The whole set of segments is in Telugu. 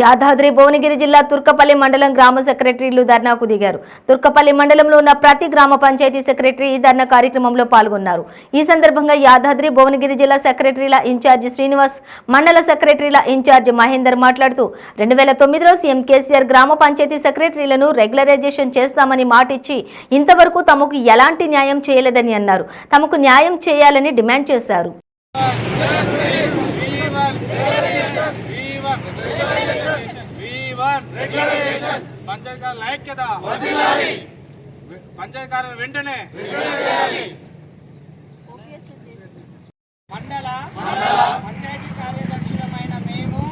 యాదాద్రి భువనగిరి జిల్లా తుర్కపల్లి మండలం గ్రామ సెక్రటరీలు ధర్నాకు దిగారు. తుర్కపల్లి మండలంలో ఉన్న ప్రతి గ్రామ పంచాయతీ సెక్రటరీ ఈ ధర్నా కార్యక్రమంలో పాల్గొన్నారు. ఈ సందర్భంగా యాదాద్రి భువనగిరి జిల్లా సెక్రటరీల ఇన్ఛార్జి శ్రీనివాస్ మండల సెక్రటరీల ఇన్ఛార్జి మహేందర్ మాట్లాడుతూ రెండు వేల తొమ్మిదిలో సీఎం కేసీఆర్ గ్రామ పంచాయతీ సెక్రటరీలను రెగ్యులరైజేషన్ చేస్తామని మాటిచ్చి ఇంతవరకు తమకు ఎలాంటి న్యాయం చేయలేదని అన్నారు. తమకు న్యాయం చేయాలని డిమాండ్ చేశారు. పంచాయతీకారుల ఐక్యత పంచాయతీకారులు వెంటనే మండల పంచాయతీ కార్యదర్శులమైన మేము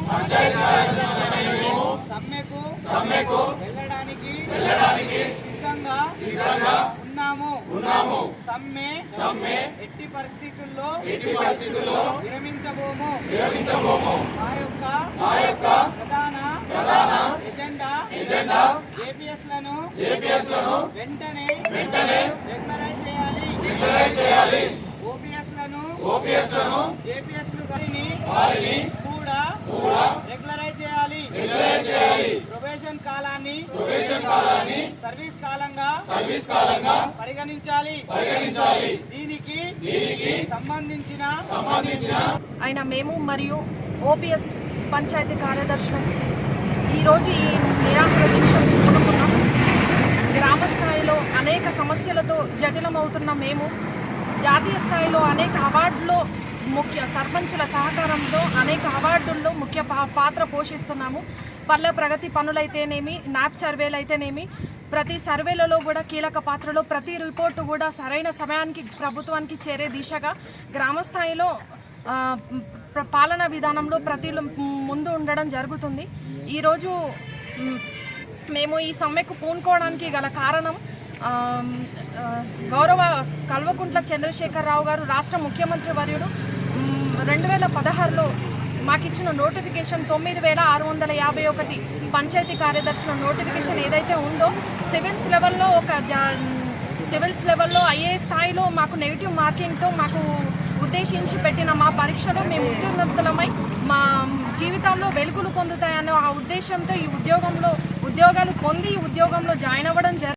సమ్మెకు సమ్మెకు వెళ్ళడానికి వెళ్ళడానికి సిద్ధంగా సిద్ధంగా ఉన్నాము ఉన్నాము సమ్మె సమ్మె ఎట్టి పరిస్థితుల్లో ఎట్టి పరిస్థితుల్లో విరమించబోము విరమించబోము జేపీఎస్లను జేపీఎస్లను వెంటనే వెంటనే రెగ్యులరైజ్ చేయాలి. రెగ్యులరైజ్ చేయాలి. ఓపీఎస్లను ఓపీఎస్లను జేపీఎస్లు గారిని వారిని కూడా కూడా రెగ్యులరైజ్ చేయాలి. రెగ్యులరైజ్ చేయాలి. ప్రొబేషన్ కాలాన్ని ప్రొబేషన్ కాలాన్ని సర్వీస్ కాలంగా సర్వీస్ కాలంగా పరిగణించాలి. పరిగణించాలి. దీనికి దీనికి సంబంధించిన సంబంధించిన అయిన మేము మరియు ఓపీఎస్ పంచాయతీ కార్యదర్శులు ఈరోజు ఈ నిరాహార దీక్ష పూనుకున్నాం గ్రామ స్థాయిలో అనేక సమస్యలతో అవుతున్న మేము జాతీయ స్థాయిలో అనేక అవార్డులో ముఖ్య సర్పంచుల సహకారంతో అనేక అవార్డుల్లో ముఖ్య పాత్ర పోషిస్తున్నాము. పల్లె ప్రగతి పనులైతేనేమి న్యాప్ సర్వేలు అయితేనేమి ప్రతి సర్వేలలో కూడా కీలక పాత్రలో ప్రతి రిపోర్టు కూడా సరైన సమయానికి ప్రభుత్వానికి చేరే దిశగా గ్రామ స్థాయిలో పాలనా విధానంలో ప్రతి ముందు ఉండడం జరుగుతుంది. ఈరోజు మేము ఈ సమ్మెకు పూనుకోవడానికి గల కారణం గౌరవ కల్వకుంట్ల చంద్రశేఖరరావు గారు రాష్ట్ర ముఖ్యమంత్రి వర్యుడు రెండు వేల పదహారులో మాకిచ్చిన నోటిఫికేషన్ తొమ్మిది వేల ఆరు వందల యాభై ఒకటి పంచాయతీ కార్యదర్శుల నోటిఫికేషన్ ఏదైతే ఉందో సివిల్స్ లెవెల్లో ఒక జా సివిల్స్ లెవెల్లో ఐఏ స్థాయిలో మాకు నెగిటివ్ మార్కింగ్తో మాకు ఉద్దేశించి పెట్టిన మా పరీక్షలో మేము ఉత్తీర్ణతులమై మా జీవితాల్లో వెలుగులు పొందుతాయనే ఆ ఉద్దేశంతో ఈ ఉద్యోగంలో ఉద్యోగాలు పొంది ఈ ఉద్యోగంలో జాయిన్ అవ్వడం జరిగింది